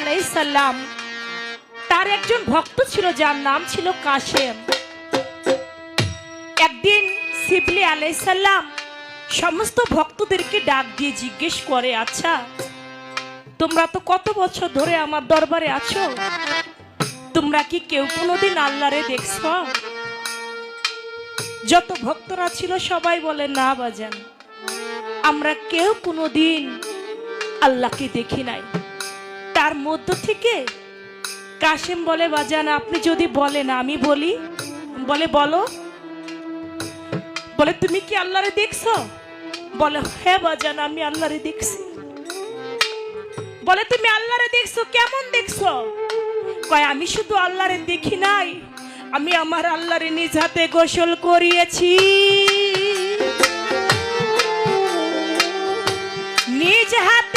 আলাইসাল্লাম তার একজন ভক্ত ছিল, যার নাম ছিল কাশেম। একদিন শিবলি আলাইসাল্লাম সমস্ত ভক্তদেরকে ডাক দিয়ে জিজ্ঞেস করে আচ্ছা তোমরা তো কত বছর ধরে আমার দরবারে আছো? তোমরা কি কেউ কোনোদিন আল্লাহরে দেখছ? যত ভক্তরা ছিল, সবাই বলে, না বাজান, আমরা কেউ কোনোদিন আল্লাহকে দেখি নাই। তার মধ্য থেকে? কাশেম বলে, বাজান, আপনি যদি বলেন, আমি বলি। বলে, বলো। বলে, তুমি কি আল্লাহরে দেখছ? বলে হ্যাঁ বাজান, আমি আল্লাহরে দেখছি। বলে, তুমি আল্লাহরে দেখছ, কেমন দেখছ? কয়, আমি শুধু আল্লাহরে দেখি নাই, আমি আমার আল্লাহরে নিজ হাতে গোসল করিয়েছি। নিজ হাতে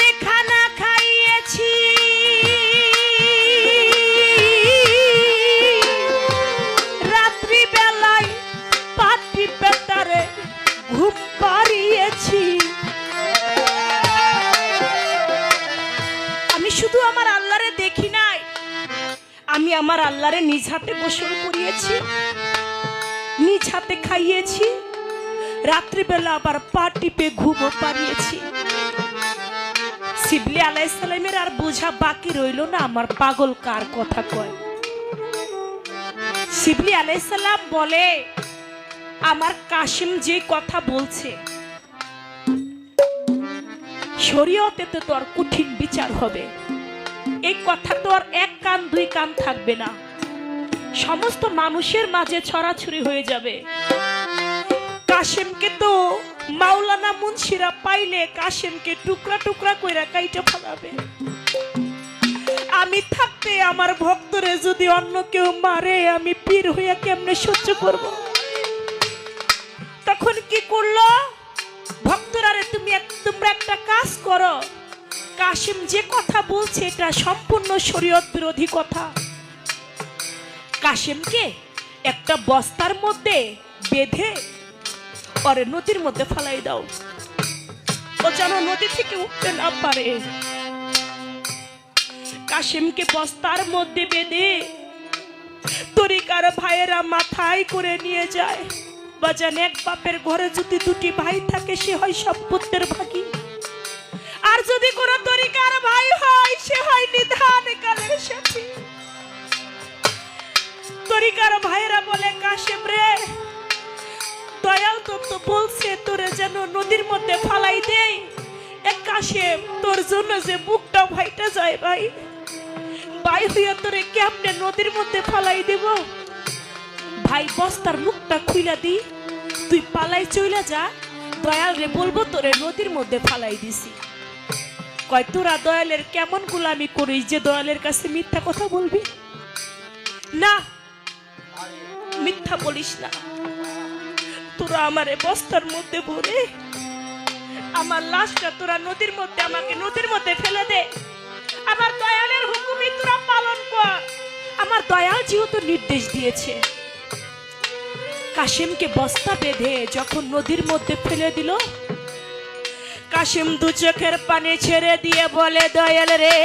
আমার আল্লাহরে নিজ হাতে গোসল করিয়েছি, নিজ হাতে খাইয়েছি, রাত্রিবেলা আবার পা টিপে ঘুমও পারিয়েছি শিবলি আলাইসালামের আর বোঝা বাকি রইল না, আমার পাগল কার কথা কয়। শিবলি আলাইসাল্লাম বলে, আমার কাশিম যে কথা বলছে শরীয়তে তো তোর কঠিন বিচার হবে। এই কথা তো আর এক কান, দুই কান থাকবে না। সমস্ত মানুষের মাঝে ছড়াছড়ি হয়ে যাবে। কাশেমকে তো মাওলানা মুন্সিরা পাইলে কাশেমকে টুকরা টুকরা কইরা কাইটা ফেলাবে। আমি থাকতে আমার ভক্তরে যদি অন্য কেউ মারে, আমি পীর হইয়া কেমনে সহ্য করব? তখন কি করল? ভক্তরারে তুমি তোমরা একটা কাজ করো। কাশিম যে কথা বলছে, এটা সম্পূর্ণ শরীয়ত বিরোধী কথা। কাশিমকে একটা বস্তার মধ্যে বেঁধে পরে নদীর মধ্যে ফালাই দাও। ও যেন নদী থেকে উঠতে না পারে। কাশিমকে বস্তার মধ্যে বেঁধে তরিকার ভাইয়েরা মাথায় করে নিয়ে যায়। বা বাজান এক বাপের ঘরে যদি দুটি ভাই থাকে, সে হয় সব পুত্রের ভাগী। আর যদি কোন তরিকার ভাই হয়, সে হয় নিধান কালের তরিকার ভাইরা বলে, কাশেম রে, দয়াল তো তো বলছে, তোরে যেন নদীর মধ্যে ফালাই দেই। এক কাশেম, তোর জন্য যে বুকটা ভাইটা যায় ভাই। ভাই হইয়া তোরে কেমনে নদীর মধ্যে ফালাই দেব? ভাই, বস্তার মুখটা খুইলা দি। তুই পালাই চইলা যা। দয়াল রে, বলব তোরে নদীর মধ্যে ফালাই দিছি। কয়, তোরা দয়ালের কেমন গোলামি করিস যে দয়ালের কাছে মিথ্যা কথা বলবি? না, মিথ্যা বলিস না। তোরা আমারে বস্তার মধ্যে ভরে, আমার লাশটা তোরা নদীর মধ্যে, আমাকে নদীর মধ্যে ফেলে দে। আমার দয়ালের হুকুমই তোরা পালন কর। আমার দয়াল যেহেতু নির্দেশ দিয়েছে, কাশিমকে বস্তা বেঁধে যখন নদীর মধ্যে ফেলে দিল কাশিম দু চোখের পানি ছেড়ে দিয়ে বলে দয়াল রে।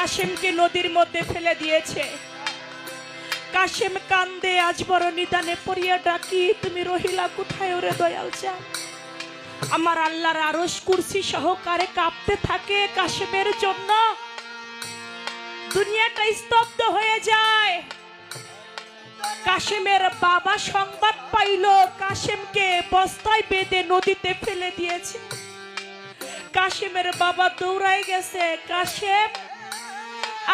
কাশেমকে নদীর মধ্যে ফেলে দিয়েছে। কাশেম কান্দে আজ বড় নিদানে পড়িয়া ডাকি, তুমি রহিলা কোথায় ওরে দয়াল চা আমার আল্লাহর আরস কুরসি সহকারে কাঁপতে থাকে কাশেমের জন্য। দুনিয়াটা স্তব্ধ হয়ে যায়। কাশেমের বাবা সংবাদ পাইল, কাশেমকে বস্তায় বেঁধে নদীতে ফেলে দিয়েছে। কাশেমের বাবা দৌড়ায় গেছে, কাশেম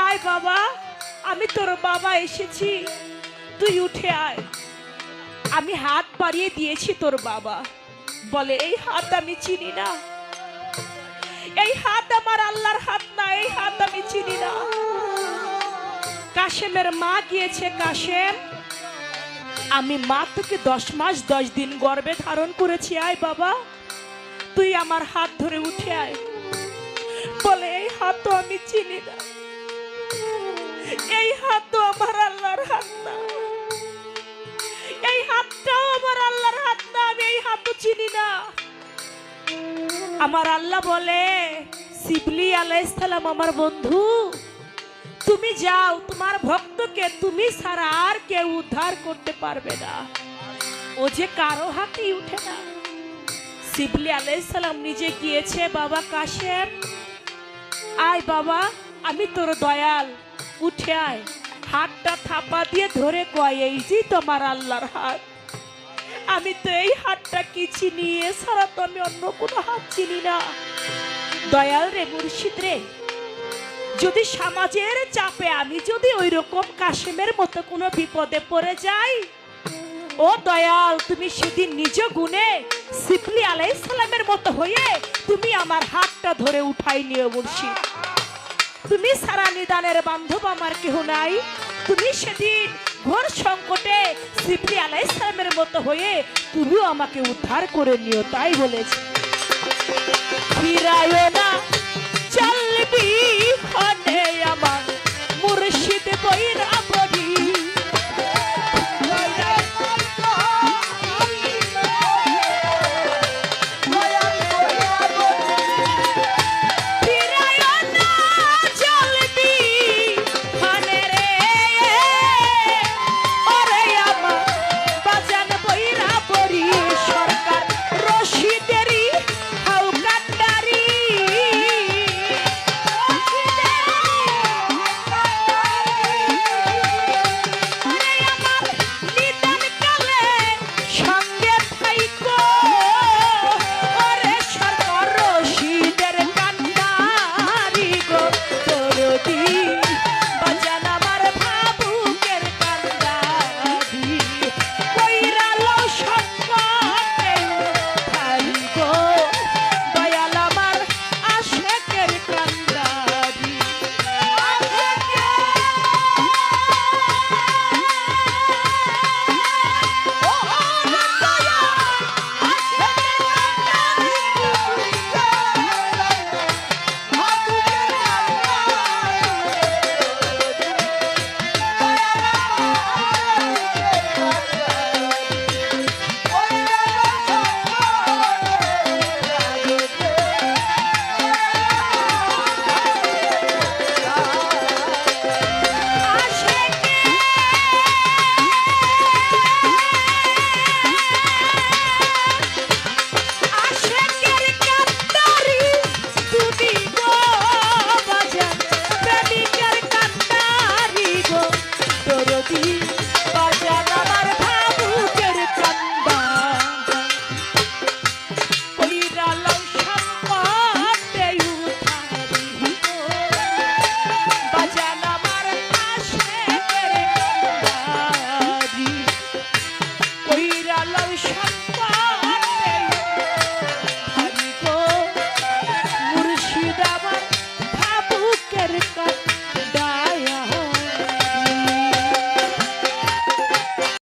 আয় বাবা, আমি তোর বাবা এসেছি। তুই উঠে আয়। আমি হাত বাড়িয়ে দিয়েছি তোর বাবা। বলে, এই হাত আমি চিনি না। এই হাত আমার আল্লাহর হাত না, এই হাত আমি চিনি না। কাশেমের মা গিয়েছে, কাশেম, আমি মা তোকে দশ মাস দশ দিন গর্বে ধারণ করেছি, আয় বাবা। তুই আমার হাত ধরে উঠে আয়। বলে, এই হাত তো আমি চিনি না। এই হাত তো আমার আল্লাহর হাত না। এই হাতটাও আমার আল্লাহর হাত না, আমি এই হাত তো চিনি না। আমার আল্লাহ বলে শিবলি আলাইসালাম আমার বন্ধু, তুমি যাও, তোমার ভক্তকে তুমি ছাড়া আর কেউ উদ্ধার করতে পারবে না। ও যে কারও হাতেই উঠে না। শিবলি আলাইসালাম নিজে গিয়েছে, বাবা কাশেম, আয় বাবা, আমি তোর দয়াল। উঠে আয় হাতটা থাপা দিয়ে ধরে কয়, এই যে তোমার আল্লাহর হাত। আমি তো এই হাতটা কি চিনি? এছাড়া তো আমি অন্য কোনো হাত চিনি না। দয়াল রে মুর্শিদ রে, যদি সমাজের চাপে আমি যদি ওই রকম কাশেমের মতো কোনো বিপদে পড়ে যাই, ও দয়াল, তুমি সেদিন নিজ গুণে সিপলি আলাইসালামের মতো হয়ে তুমি আমার হাতটা ধরে উঠাই নিও মুর্শিদ। তুমি সারা নিদানের বান্ধব আমার কেহ নাই। তুমি সেদিন ঘোর সংকটে সিপি আলাইসালামের মতো হয়ে তুমিও আমাকে উদ্ধার করে নিও, তাই বলেছে। চলবি হনে আমার মুর্শিদ বৈরা